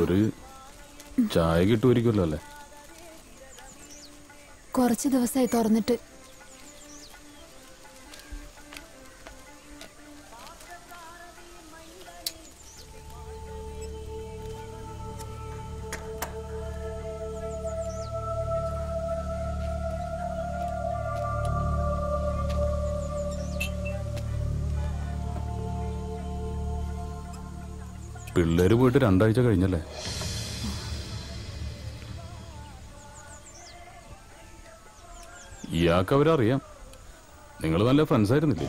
ഒരു ചായ കിട്ടുമായിരിക്കുമല്ലോ അല്ലേ? കുറച്ച് ദിവസമായി തുറന്നിട്ട് പിള്ളേര് പോയിട്ട് രണ്ടാഴ്ച കഴിഞ്ഞല്ലേ? ഇയാൾക്ക് അവരറിയാം. നിങ്ങൾ നല്ല ഫ്രണ്ട്സ് ആയിരുന്നില്ലേ?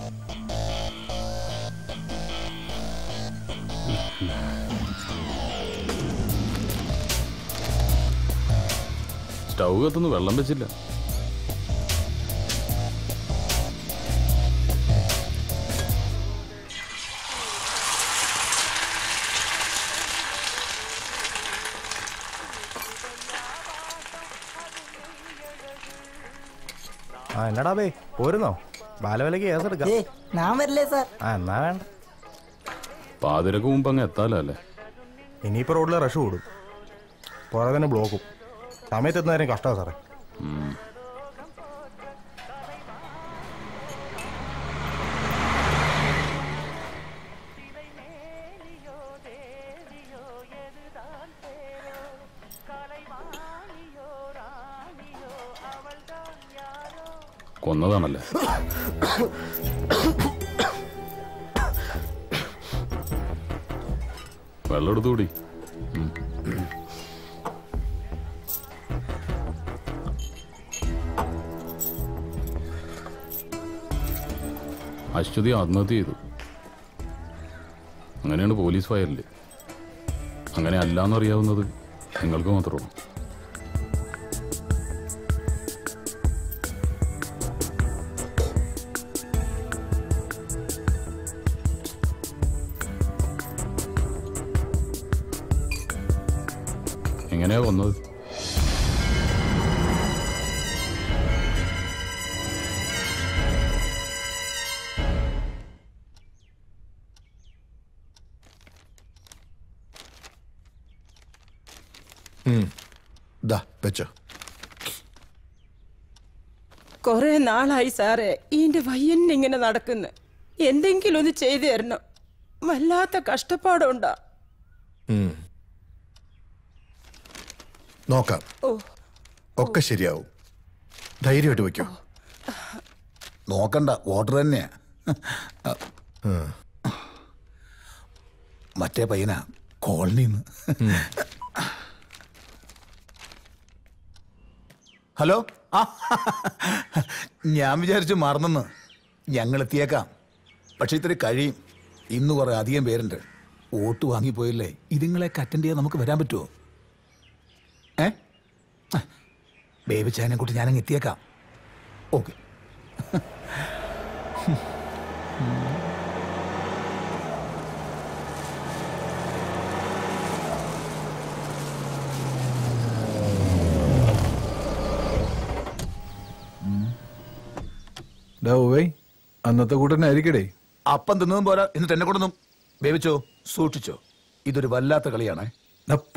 സ്റ്റൗ കത്തുന്നു വെള്ളം വെച്ചില്ല. എന്നടാ ബേ പോരുന്നോ? ബാലവിലക്ക് കേസ് എടുക്കാം. ഞാൻ വരില്ലേ സാർ? ആ എന്നാ വേണ്ട. പാതിരക്ക് മുമ്പ് അങ്ങ് എത്താലല്ലേ ഇനിയിപ്പോ റോഡിൽ റഷ് കൂടും. പുറകെ ബ്ലോക്കും സമയത്ത് എത്തുന്നവരും കഷ്ടമാണ് സാറേ. കൊന്നതാണല്ലേ? വെള്ളം എടുത്തുകൂടി അശ്വതി ആത്മഹത്യ ചെയ്തു. അങ്ങനെയാണ് പോലീസ് ഫയലിൽ. അങ്ങനെ അല്ലാന്നറിയാവുന്നത് നിങ്ങൾക്ക് മാത്രമാണ്. എങ്ങനെയാ കൊന്നത് ദാ വെച്ചോ. കുറെ നാളായി സാറേ ഈന്റെ വയ്യന്നിങ്ങനെ നടക്കുന്നു. എന്തെങ്കിലും ഒന്ന് ചെയ്തു തരണം. വല്ലാത്ത കഷ്ടപ്പാടുണ്ടാ. നോക്കാം. ഓ. ഒക്കെ ശരിയാവും. ധൈര്യമായിട്ട് വെക്കോ നോക്കണ്ട വോട്ടർ തന്നെയാ. മറ്റേ പയ്യനാ കോളനിന്ന്. ഹലോ? ആ ഞാൻ വിചാരിച്ചു മറന്നെന്ന്. ഞങ്ങൾ എത്തിയേക്കാം. പക്ഷെ ഇത്തിരി കഴിയും. ഇന്ന് കുറെ അധികം പേരുണ്ട്. വോട്ട് വാങ്ങിപ്പോയില്ലേ ഇതുങ്ങളെയൊക്കെ അറ്റൻഡ് ചെയ്യാൻ നമുക്ക് വരാൻ പറ്റുമോ ബേബി ചായനെ കൂട്ടി ഞാനങ്ങ് എത്തിയേക്കാം. ഓക്കെ. അന്നത്തെ കൂട്ടനായിരിക്കടേ. അപ്പം തിന്നതും പോരാ എന്നിട്ട് എന്നെ കൊണ്ടൊന്നും വേവിച്ചോ സൂക്ഷിച്ചോ. ഇതൊരു വല്ലാത്ത കളിയാണേ.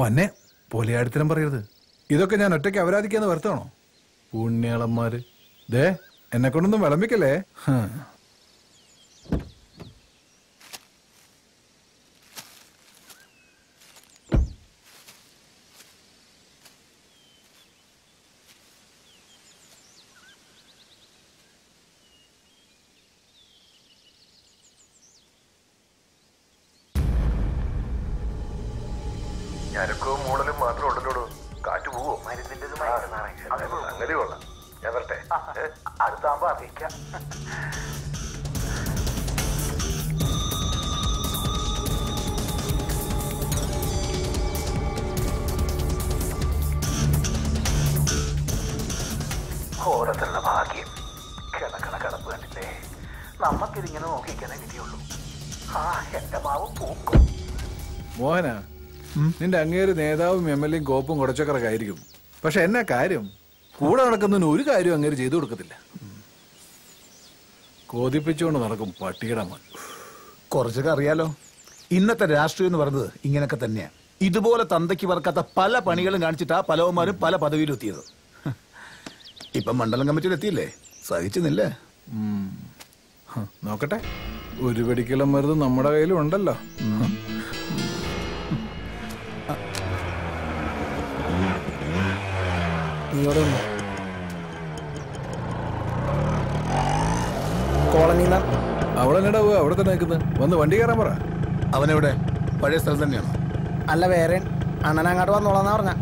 പന്നെ പൊലയാടിത്തരം പറയരുത്. ഇതൊക്കെ ഞാൻ ഒറ്റയ്ക്ക് അപരാധിക്കാന്ന് വരുത്തണോ? പുണ്യാളന്മാര്. ദേ എന്നെ കൊണ്ടൊന്നും വിളമ്പിക്കല്ലേ. ഞരക്കവും മൂടലും അങ്ങനെ കൊള്ളാം. ഞാൻ വരട്ടെ. അടുത്താകുമ്പോ അറിയിക്കാം. ഓരോരുത്തരുടെ ഭാഗ്യം. കിടക്കണ കിടപ്പ് കണ്ടില്ലേ? നമ്മക്കിതിങ്ങനെ നോക്കിക്കാനേ വിധിയുള്ളൂ ആ എന്റെ മാവ് പൂക്കും. മോഹന നിന്റെ അങ്ങേര് നേതാവും എം എൽ എയും കോപ്പും കുടച്ചക്കറൊക്കെ ആയിരിക്കും. പക്ഷെ എന്നാ കാര്യം? കൂടെ നടക്കുന്നതിന് ഒരു കാര്യം അങ്ങനെ ചെയ്തു കൊടുക്കത്തില്ല. കോതിപ്പിച്ചുകൊണ്ട് നടക്കും പട്ടിയുടെ മോൻ. കുറച്ചൊക്കെ അറിയാലോ. ഇന്നത്തെ രാഷ്ട്രീയം എന്ന് പറയുന്നത് ഇങ്ങനെയൊക്കെ തന്നെയാ. ഇതുപോലെ തന്തയ്ക്ക് പറക്കാത്ത പല പണികളും കാണിച്ചിട്ടാ പലവന്മാരും പല പദവിയിലും എത്തിയത്. ഇപ്പം മണ്ഡലം കമ്മിറ്റിയിൽ എത്തിയില്ലേ? സഹിച്ചുന്നില്ലേ? നോക്കട്ടെ. ഒരു വെടിക്കുള്ള മരുന്ന് നമ്മുടെ കയ്യിലും ഉണ്ടല്ലോ. കോളനിന്ന്? അവിടെ എന്നടാ പോവുക? അവിടെ തന്നെ നിൽക്കുന്നത് വന്ന് വണ്ടി കയറാൻ പറ. അവനെവിടെ? പഴയ സ്ഥലം തന്നെയാണോ? അല്ല വേറെ. അണ്ണൻ അങ്ങോട്ട് വന്നോളാന്നാ പറഞ്ഞ.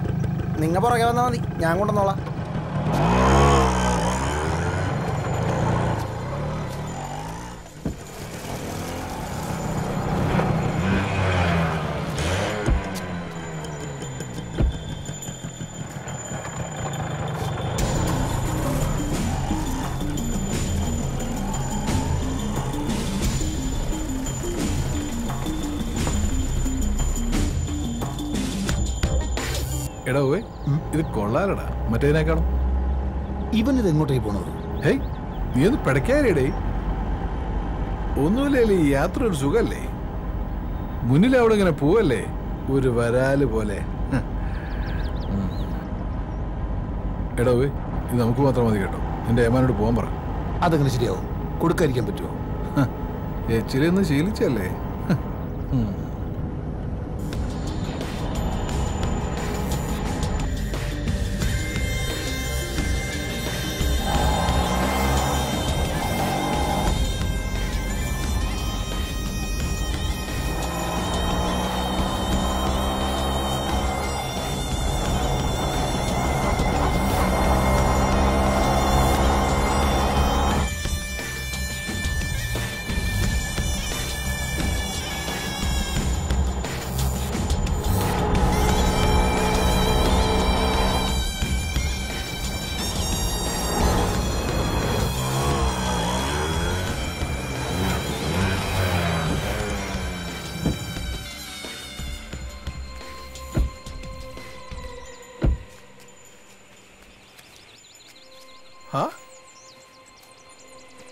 നിങ്ങ പുറകെ വന്നാൽ മതി. ഞാൻ കൊണ്ടുവന്നോളാം. എടാ പോയി ഇത് കൊള്ളാലടാ. മറ്റേതിനേക്കാളും. ഇവൻ ഇത് എങ്ങോട്ടേക്ക് പോണത്? ഹേയ് നീ ഒന്ന് പിടയ്ക്കാരിടേ ഒന്നുമില്ലേ ഈ യാത്ര ഒരു സുഖല്ലേ? മുന്നിൽ അവിടെ ഇങ്ങനെ പോവല്ലേ? ഒരു വരാൽ പോലെ. എടാ പോയി ഇത് നമുക്ക് മാത്രം മതി കേട്ടോ. നിന്റെ ഏമാനോട് പോകാൻ പറ. അതെങ്ങനെ ശരിയാവും? കൊടുക്കാതിരിക്കാൻ പറ്റുമോ എച്ചിലൊന്ന് ശീലിച്ചല്ലേ?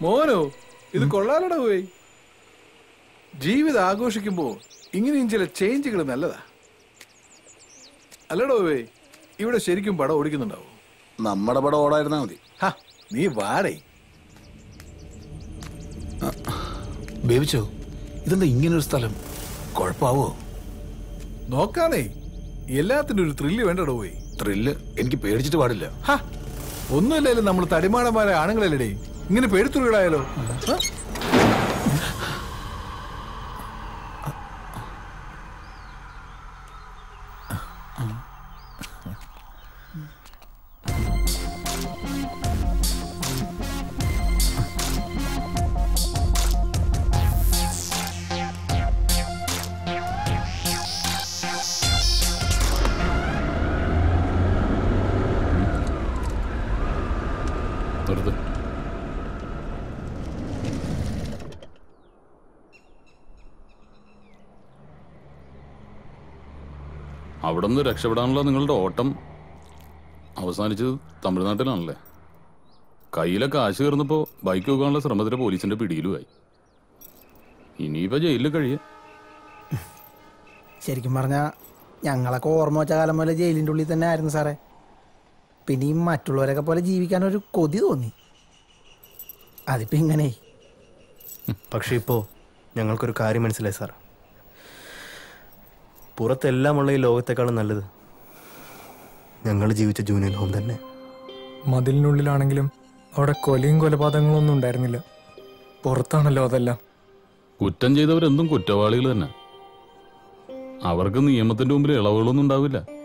മോനോ ഇത് കൊള്ളാലടാ പോയി ജീവിതം ആഘോഷിക്കുമ്പോ ഇങ്ങനെയും ചില ചേഞ്ചുകൾ നല്ലതാ. അല്ലടോ പോയി ഇവിടെ ശരിക്കും പടം ഓടിക്കുന്നുണ്ടാവോ? നമ്മുടെ പടം ഓടായിരുന്നാ മതി. ഹാ നീ വാടേ. ബേബിച്ചോ ഇതെന്താ ഇങ്ങനൊരു സ്ഥലം? കുഴപ്പാവോ? നോക്കാനേ എല്ലാത്തിനും ഒരു ത്രില്ല് വേണ്ടടോ പോയി ത്രില്ല് എനിക്ക് പേടിച്ചിട്ട് പാടില്ല. ഹാ ഒന്നുമില്ലാലും നമ്മൾ തടിമാടന്മാരെ ആണുങ്ങളല്ലേ ഇങ്ങനെ പേടിത്തുരുടായാലോ അവിടെ നിന്ന് രക്ഷപ്പെടാനുള്ള നിങ്ങളുടെ ഓട്ടം അവസാനിച്ചത് തമിഴ്നാട്ടിലാണല്ലേ? കയ്യിലെ കാശ് കയറുന്നപ്പോൾ ബൈക്ക് വെക്കാനുള്ള ശ്രമത്തിലെ പോലീസിന്റെ പിടിയിലുമായി. ഇനിയിപ്പോ ജയിലിൽ കഴിയ. ശരിക്കും പറഞ്ഞാൽ ഞങ്ങളൊക്കെ ഓർമ്മ വെച്ച കാലം പോലെ ജയിലിന്റെ ഉള്ളിൽ തന്നെ ആയിരുന്നു സാറേ. പിന്നെ ഈ മറ്റുള്ളവരൊക്കെ പോലെ ജീവിക്കാൻ ഒരു കൊതി തോന്നി. അതിപ്പോ ഇങ്ങനെ പക്ഷെ ഇപ്പോൾ ഞങ്ങൾക്കൊരു കാര്യം മനസ്സിലായി സാർ പുറത്തെല്ലാമുള്ള ഈ ലോകത്തെക്കാളും നല്ലത് ഞങ്ങൾ ജീവിച്ച ജൂനിയർ ഹോം തന്നെ. മതിലിനുള്ളിലാണെങ്കിലും അവിടെ കൊലയും കൊലപാതകങ്ങളും ഒന്നും ഉണ്ടായിരുന്നില്ല. പുറത്താണല്ലോ അതെല്ലാം. കുറ്റം ചെയ്തവരെന്തും കുറ്റവാളികൾ തന്നെ. അവർക്ക് നിയമത്തിന്റെ മുമ്പിൽ ഇളവുകളൊന്നും ഉണ്ടാവില്ല.